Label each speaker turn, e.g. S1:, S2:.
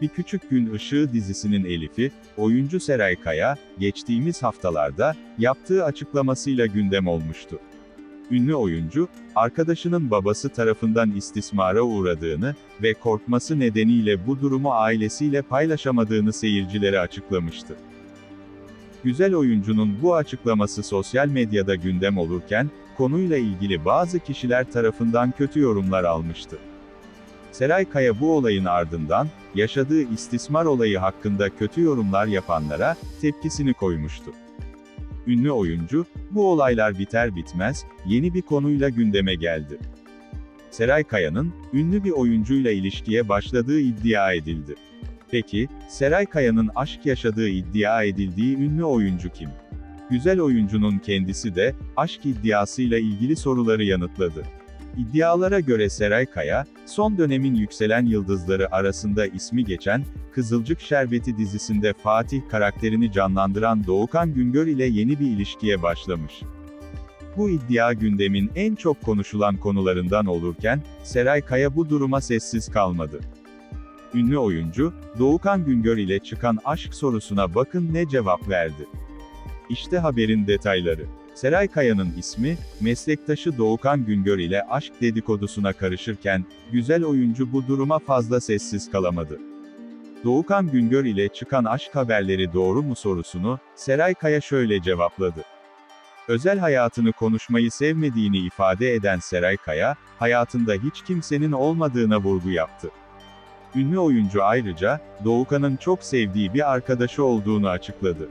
S1: Bir Küçük Gün Işığı dizisinin Elif'i, oyuncu Seray Kaya, geçtiğimiz haftalarda, yaptığı açıklamasıyla gündem olmuştu. Ünlü oyuncu, arkadaşının babası tarafından istismara uğradığını ve korkması nedeniyle bu durumu ailesiyle paylaşamadığını seyircilere açıklamıştı. Güzel oyuncunun bu açıklaması sosyal medyada gündem olurken, konuyla ilgili bazı kişiler tarafından kötü yorumlar almıştı. Seray Kaya bu olayın ardından, yaşadığı istismar olayı hakkında kötü yorumlar yapanlara, tepkisini koymuştu. Ünlü oyuncu, bu olaylar biter bitmez, yeni bir konuyla gündeme geldi. Seray Kaya'nın, ünlü bir oyuncuyla ilişkiye başladığı iddia edildi. Peki, Seray Kaya'nın aşk yaşadığı iddia edildiği ünlü oyuncu kim? Güzel oyuncunun kendisi de, aşk iddiasıyla ilgili soruları yanıtladı. İddialara göre Seray Kaya, son dönemin yükselen yıldızları arasında ismi geçen, Kızılcık Şerbeti dizisinde Fatih karakterini canlandıran Doğukan Güngör ile yeni bir ilişkiye başlamış. Bu iddia gündemin en çok konuşulan konularından olurken, Seray Kaya bu duruma sessiz kalmadı. Ünlü oyuncu, Doğukan Güngör ile çıkan aşk sorusuna bakın ne cevap verdi. İşte haberin detayları. Seray Kaya'nın ismi, meslektaşı Doğukan Güngör ile aşk dedikodusuna karışırken, güzel oyuncu bu duruma fazla sessiz kalamadı. Doğukan Güngör ile çıkan aşk haberleri doğru mu sorusunu, Seray Kaya şöyle cevapladı. Özel hayatını konuşmayı sevmediğini ifade eden Seray Kaya, hayatında hiç kimsenin olmadığına vurgu yaptı. Ünlü oyuncu ayrıca, Doğukan'ın çok sevdiği bir arkadaşı olduğunu açıkladı.